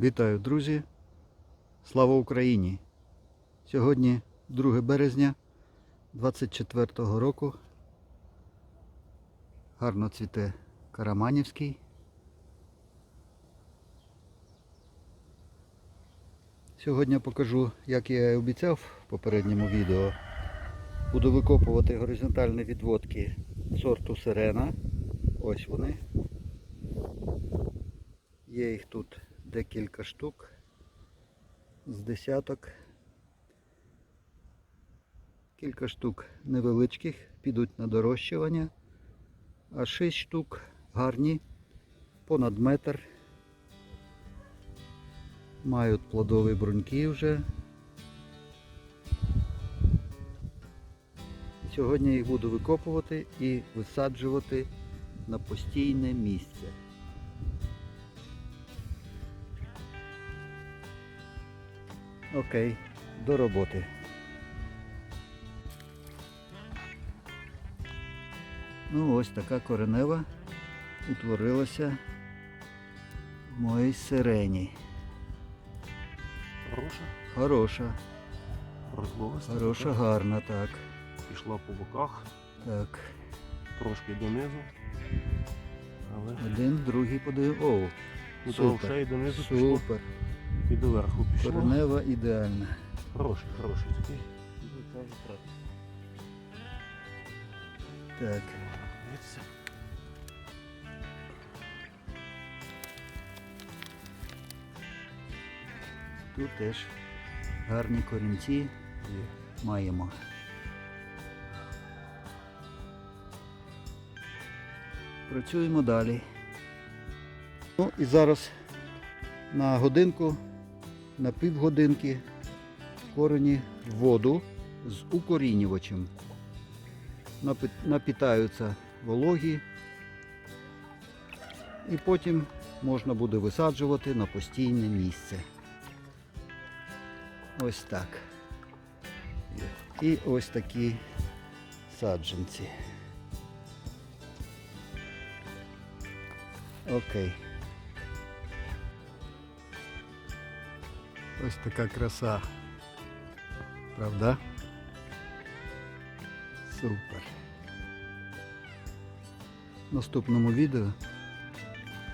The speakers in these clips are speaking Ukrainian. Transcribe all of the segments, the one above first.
Вітаю, друзі! Слава Україні! Сьогодні 2 березня 24 року. Гарно цвіте Караманівський. Сьогодні покажу, як я і обіцяв в попередньому відео. Буду викопувати горизонтальні відводки сорту сирена. Ось вони. Є їх тут декілька штук з десяток. Кілька штук невеличких підуть на дорощування, а шість штук гарні, понад метр. Мають плодові бруньки вже. Сьогодні їх буду викопувати і висаджувати на постійне місце. Окей, до роботи. Ну ось така коренева утворилася в моїй сирені. Хороша, Хороша, розлогаста. хороша, гарна, так. Пішла по боках, Так. трошки донизу. Але Один, другий подив. О, ну, супер. й донизу пішло Супер. І доверху пішло. Коренева ідеальна. Хороший, хороший такий. Так. Дивіться. Тут теж гарні корінці Є. маємо. Працюємо далі. Ну і зараз на годинку, на півгодинки корені в воду з укорінювачем. Напітаються вологі. І потім можна буде висаджувати на постійне місце. Ось так. І ось такі саджанці. Окей. Ось така краса. Правда? Супер. В наступному відео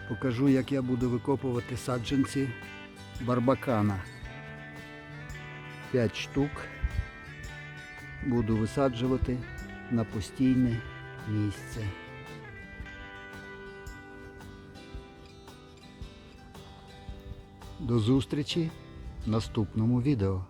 покажу, як я буду викопувати саджанці барбакана. 5 штук буду висаджувати на постійне місце. До зустрічі наступному відео.